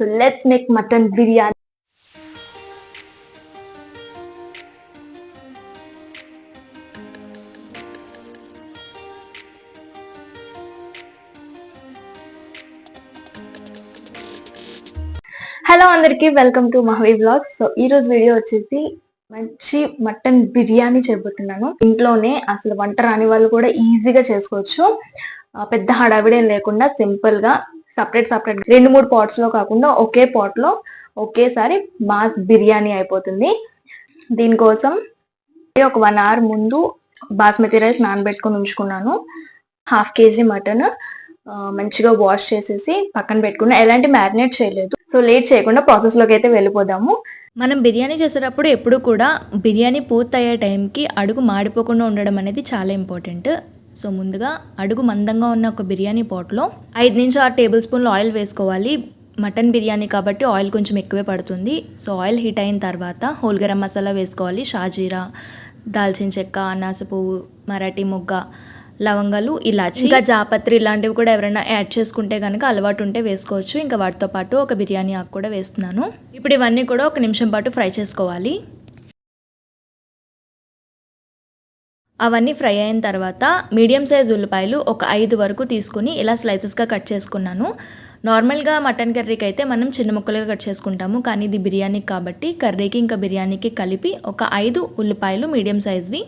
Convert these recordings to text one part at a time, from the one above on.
So let's make mutton biryani hello అందరికి welcome to Mahavi blog so ఈ రోజు video వచ్చేసి మంచి మటన్ బిర్యానీ చేయబోతున్నాను. ఇంట్లోనే అసలు వంట రాని వాళ్ళు కూడా ఈజీగా చేసుకోవచ్చు. పెద్ద హడావిడేం లేకుండా సింపుల్గా సపరేట్ సపరేట్ రెండు మూడు పాట్స్లో కాకుండా ఒకే పాట్లో ఒకేసారి మాస్ బిర్యానీ అయిపోతుంది. దీనికోసం ఒక వన్ అవర్ ముందు బాస్మతి రైస్ నానబెట్టుకొని ఉంచుకున్నాను. హాఫ్ కేజీ మటన్ మంచిగా వాష్ చేసేసి పక్కన పెట్టుకున్నా. ఎలాంటి మ్యారినేట్ చేయలేదు. సో లేట్ చేయకుండా ప్రాసెస్లోకి అయితే వెళ్ళిపోదాము. మనం బిర్యానీ చేసేటప్పుడు ఎప్పుడు కూడా బిర్యానీ పూర్తయ్యే టైంకి అడుగు మాడిపోకుండా ఉండడం అనేది చాలా ఇంపార్టెంట్ సో ముందుగా అడుగు మందంగా ఉన్న ఒక బిర్యానీ పాట్లో ఐదు నుంచి ఆరు టేబుల్ స్పూన్లు ఆయిల్ వేసుకోవాలి. మటన్ బిర్యానీ కాబట్టి ఆయిల్ కొంచెం ఎక్కువే పడుతుంది. సో ఆయిల్ హీట్ అయిన తర్వాత హోల్ గరం మసాలా వేసుకోవాలి. షాజీరా దాల్చిన చెక్క అనాస పువ్వు మరాఠీ మొగ్గ లవంగాలు ఇలాచి. ఇంకా జాపత్రి ఇలాంటివి కూడా ఎవరైనా యాడ్ చేసుకుంటే కనుక అలవాటు ఉంటే వేసుకోవచ్చు. ఇంకా వాటితో పాటు ఒక బిర్యానీ ఆకు కూడా వేస్తున్నాను. ఇప్పుడు ఇవన్నీ కూడా ఒక నిమిషం పాటు ఫ్రై చేసుకోవాలి. అవన్నీ ఫ్రై అయిన తర్వాత మీడియం సైజ్ ఉల్లిపాయలు ఒక ఐదు వరకు తీసుకుని ఇలా స్లైసెస్గా కట్ చేసుకున్నాను. నార్మల్గా మటన్ కర్రీకి అయితే మనం చిన్న ముక్కలుగా కట్ చేసుకుంటాము కానీ ఇది బిర్యానీకి కాబట్టి కర్రీకి ఇంకా బిర్యానీకి కలిపి ఒక ఐదు ఉల్లిపాయలు మీడియం సైజ్వి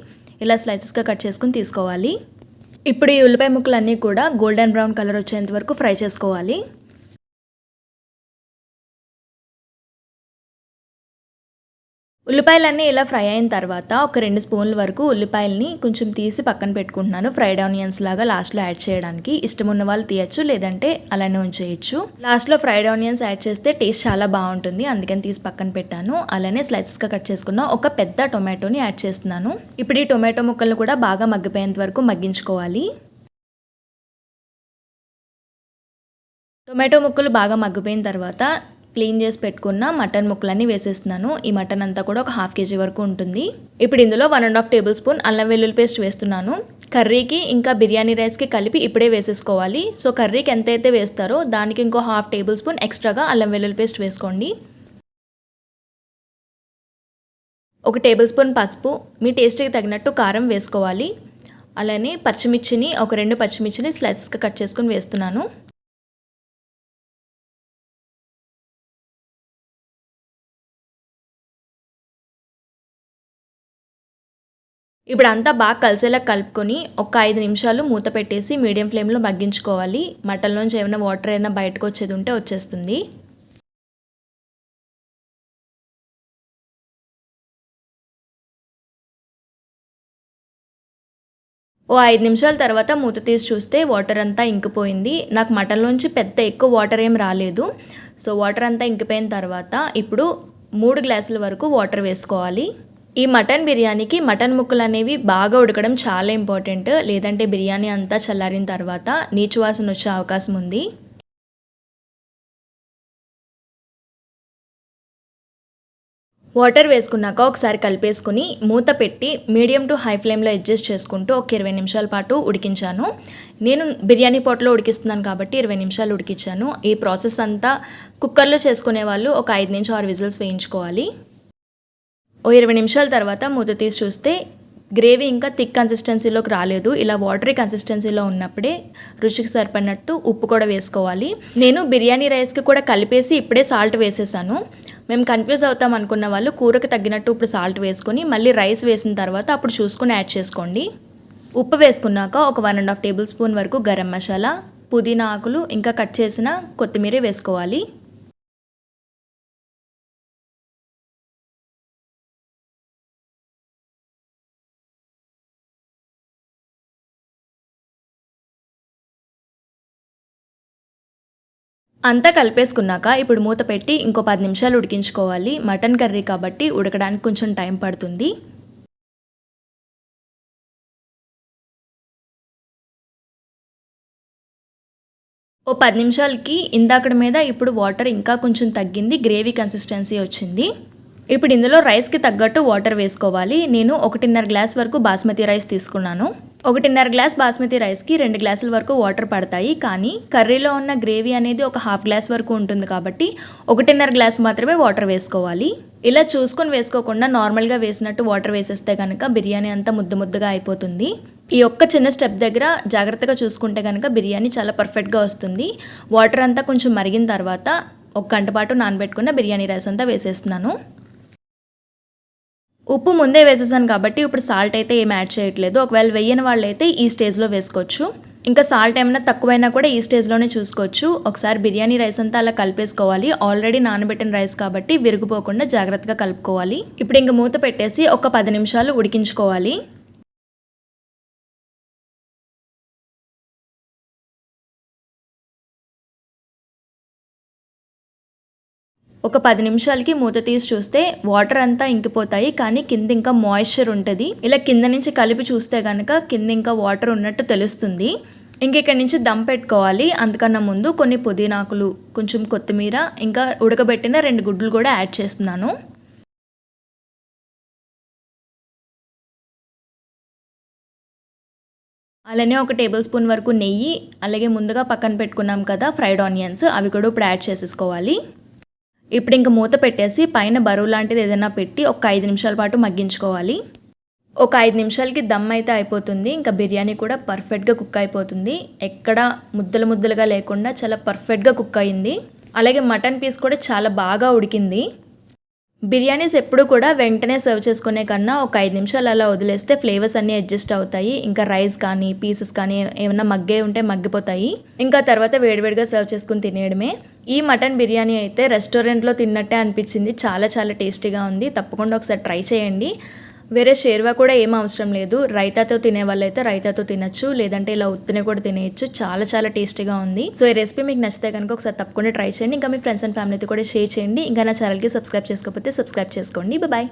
ఇలా స్లైసెస్గా కట్ చేసుకుని తీసుకోవాలి. ఇప్పుడు ఈ ఉల్లిపాయ ముక్కలన్నీ కూడా గోల్డెన్ బ్రౌన్ కలర్ వచ్చేంత వరకు ఫ్రై చేసుకోవాలి. ఉల్లిపాయలన్నీ ఇలా ఫ్రై అయిన తర్వాత ఒక రెండు స్పూన్ల వరకు ఉల్లిపాయలని కొంచెం తీసి పక్కన పెట్టుకుంటున్నాను. ఫ్రైడ్ ఆనియన్స్ లాగా లాస్ట్లో యాడ్ చేయడానికి ఇష్టం ఉన్న వాళ్ళు తీయచ్చు లేదంటే అలానే ఉంచేయచ్చు. లాస్ట్లో ఫ్రైడ్ ఆనియన్స్ యాడ్ చేస్తే టేస్ట్ చాలా బాగుంటుంది అందుకని తీసి పక్కన పెట్టాను. అలానే స్లైసెస్గా కట్ చేసుకున్న ఒక పెద్ద టొమాటోని యాడ్ చేస్తున్నాను. ఇప్పుడు ఈ టొమాటో ముక్కలను కూడా బాగా మగ్గిపోయేంత వరకు మగ్గించుకోవాలి. టొమాటో ముక్కలు బాగా మగ్గిపోయిన తర్వాత క్లీన్ చేసి పెట్టుకున్న మటన్ ముక్కలన్నీ వేసేస్తున్నాను. ఈ మటన్ అంతా కూడా ఒక హాఫ్ కేజీ వరకు ఉంటుంది. ఇప్పుడు ఇందులో one and half tablespoon అల్లం వెల్లుల్లి పేస్ట్ వేస్తున్నాను. కర్రీకి ఇంకా బిర్యానీ రైస్కి కలిపి ఇప్పుడే వేసేసుకోవాలి. సో కర్రీకి ఎంతైతే వేస్తారో దానికి ఇంకో హాఫ్ టేబుల్ స్పూన్ ఎక్స్ట్రాగా అల్లం వెల్లుల్లి పేస్ట్ వేసుకోండి. ఒక టేబుల్ స్పూన్ పసుపు మీ టేస్ట్కి తగినట్టు కారం వేసుకోవాలి. అలానే పచ్చిమిర్చిని ఒక రెండు పచ్చిమిర్చిని స్లైసెస్గా కట్ చేసుకొని వేస్తున్నాను. ఇప్పుడు అంతా బాగా కలిసేలా కలుపుకొని ఒక ఐదు నిమిషాలు మూత పెట్టేసి మీడియం ఫ్లేమ్లో మగ్గించుకోవాలి. మటన్లోంచి ఏమైనా వాటర్ ఏమైనా బయటకు వచ్చేది ఉంటే వచ్చేస్తుంది. ఓ ఐదు నిమిషాల తర్వాత మూత తీసి చూస్తే వాటర్ అంతా ఇంకిపోయింది. నాకు మటన్లోంచి పెద్ద ఎక్కువ వాటర్ ఏం రాలేదు. సో వాటర్ అంతా ఇంకిపోయిన తర్వాత ఇప్పుడు మూడు గ్లాసుల వరకు వాటర్ వేసుకోవాలి. ఈ మటన్ బిర్యానీకి మటన్ ముక్కలు అనేవి బాగా ఉడకడం చాలా ఇంపార్టెంట్. లేదంటే బిర్యానీ అంతా చల్లారిన తర్వాత నీచు వాసన వచ్చే అవకాశం ఉంది. వాటర్ వేసుకున్నాక ఒకసారి కలిపేసుకుని మూత పెట్టి మీడియం టు హై ఫ్లేమ్లో అడ్జస్ట్ చేసుకుంటూ ఒక ఇరవై నిమిషాల పాటు ఉడికించాను. నేను బిర్యానీ పాట్లో ఉడికిస్తున్నాను కాబట్టి ఇరవై నిమిషాలు ఉడికించాను ఈ ప్రాసెస్ అంతా కుక్కర్లో చేసుకునే వాళ్ళు ఒక ఐదు నుంచి ఆరు విజిల్స్ వేయించుకోవాలి. ఓ ఇరవై నిమిషాల తర్వాత మూత తీసి చూస్తే గ్రేవీ ఇంకా థిక్ కన్సిస్టెన్సీలోకి రాలేదు. ఇలా వాటరీ కన్సిస్టెన్సీలో ఉన్నప్పుడే రుచికి సరిపడినట్టు ఉప్పు కూడా వేసుకోవాలి. నేను బిర్యానీ రైస్కి కూడా కలిపేసి ఇప్పుడే సాల్ట్ వేసేసాను. మేము కన్ఫ్యూజ్ అవుతాం అనుకున్న వాళ్ళు కూరకు తగ్గినట్టు ఇప్పుడు సాల్ట్ వేసుకొని మళ్ళీ రైస్ వేసిన తర్వాత అప్పుడు చూసుకొని యాడ్ చేసుకోండి. ఉప్పు వేసుకున్నాక ఒక one and half tablespoon వరకు గరం మసాలా పుదీనా ఆకులు ఇంకా కట్ చేసిన కొత్తిమీర వేసుకోవాలి. అంతా కలిపేసుకున్నాక ఇప్పుడు మూత పెట్టి ఇంకో పది నిమిషాలు ఉడికించుకోవాలి. మటన్ కర్రీ కాబట్టి ఉడకడానికి కొంచెం టైం పడుతుంది. ఓ పది నిమిషాలకి ఇందాకడ మీద ఇప్పుడు వాటర్ ఇంకా కొంచెం తగ్గింది. గ్రేవీ కన్సిస్టెన్సీ వచ్చింది. ఇప్పుడు ఇందులో రైస్కి తగ్గట్టు వాటర్ వేసుకోవాలి. నేను ఒకటిన్నర గ్లాస్ వరకు బాస్మతి రైస్ తీసుకున్నాను. ఒకటిన్నర గ్లాస్ బాస్మతి రైస్కి రెండు గ్లాసుల వరకు వాటర్ పడతాయి. కానీ కర్రీలో ఉన్న గ్రేవీ అనేది ఒక హాఫ్ గ్లాస్ వరకు ఉంటుంది కాబట్టి ఒకటిన్నర గ్లాస్ మాత్రమే వాటర్ వేసుకోవాలి. ఇలా చూసుకొని వేసుకోకుండా నార్మల్గా వేసినట్టు వాటర్ వేసేస్తే కనుక బిర్యానీ అంతా ముద్ద ముద్దగా అయిపోతుంది. ఈ ఒక్క చిన్న స్టెప్ దగ్గర జాగ్రత్తగా చూసుకుంటే కనుక బిర్యానీ చాలా పర్ఫెక్ట్గా వస్తుంది. వాటర్ అంతా కొంచెం మరిగిన తర్వాత ఒక గంట పాటు నానబెట్టుకున్న బిర్యానీ రైస్ అంతా వేసేస్తున్నాను. ఉప్పు ముందే వేసేసాను కాబట్టి ఇప్పుడు సాల్ట్ అయితే ఏం యాడ్ చేయట్లేదు. ఒకవేళ వెయ్యని వాళ్ళైతే ఈ స్టేజ్లో వేసుకోవచ్చు. ఇంకా సాల్ట్ ఏమైనా తక్కువైనా కూడా ఈ స్టేజ్లోనే చూసుకోవచ్చు. ఒకసారి బిర్యానీ రైస్ అంతా అలా కలిపేసుకోవాలి. ఆల్రెడీ నానబెట్టిన రైస్ కాబట్టి విరిగిపోకుండా జాగ్రత్తగా కలుపుకోవాలి. ఇప్పుడు ఇంక మూత పెట్టేసి ఒక పది నిమిషాలు ఉడికించుకోవాలి. ఒక పది నిమిషాలకి మూత తీసి చూస్తే వాటర్ అంతా ఇంకిపోతాయి కానీ కింద ఇంకా మాయిశ్చర్ ఉంటుంది. ఇలా కింద నుంచి కలిపి చూస్తే కనుక కింద ఇంకా వాటర్ ఉన్నట్టు తెలుస్తుంది. ఇంకెక్కడి నుంచి దమ్ పెట్టుకోవాలి. అందుకన్నా ముందు కొన్ని పుదీనాకులు కొంచెం కొత్తిమీర ఇంకా ఉడకబెట్టిన రెండు గుడ్లు కూడా యాడ్ చేస్తున్నాను. అలానే ఒక టేబుల్ స్పూన్ వరకు నెయ్యి అలాగే ముందుగా పక్కన పెట్టుకున్నాం కదా ఫ్రైడ్ ఆనియన్స్ అవి కూడా ఇప్పుడు యాడ్ చేసేసుకోవాలి. ఇప్పుడు ఇంక మూత పెట్టేసి పైన బరువు లాంటిది ఏదైనా పెట్టి ఒక ఐదు నిమిషాల పాటు మగ్గించుకోవాలి. ఒక ఐదు నిమిషాలకి దమ్ అయితే అయిపోతుంది. ఇంకా బిర్యానీ కూడా పర్ఫెక్ట్గా కుక్ అయిపోతుంది. ఎక్కడ ముద్దలు ముద్దలుగా లేకుండా చాలా పర్ఫెక్ట్గా కుక్ అయింది. అలాగే మటన్ పీస్ కూడా చాలా బాగా ఉడికింది. బిర్యానీస్ ఎప్పుడు కూడా వెంటనే సర్వ్ చేసుకునే కన్నా ఒక ఐదు నిమిషాలు అలా వదిలేస్తే ఫ్లేవర్స్ అన్నీ అడ్జస్ట్ అవుతాయి. ఇంకా రైస్ కానీ పీసెస్ కానీ ఏమైనా మగ్గే ఉంటే మగ్గిపోతాయి. ఇంకా తర్వాత వేడివేడిగా సర్వ్ చేసుకుని తినేయడమే. ఈ మటన్ బిర్యానీ అయితే రెస్టారెంట్లో తిన్నట్టే అనిపించింది. చాలా చాలా టేస్టీగా ఉంది. తప్పకుండా ఒకసారి ట్రై చేయండి. వేరే షేర్వా కూడా ఏం అవసరం లేదు. రైతాతో తినే వాళ్ళైతే రైతాతో తినచ్చు లేదంటే ఇలా ఉత్తినే కూడా తినేయచ్చు. చాలా చాలా టేస్టీగా ఉంది. సో ఈ రెసిపీ మీకు నచ్చితే కనుక ఒకసారి తప్పకుండా ట్రై చేయండి. ఇంకా మీ ఫ్రెండ్స్ అండ్ ఫ్యామిలీతో కూడా షేర్ చేయండి. ఇంకా నా ఛానల్కి సబ్స్క్రైబ్ చేసుకోకపోతే సబ్స్క్రైబ్ చేసుకోండి. బాయ్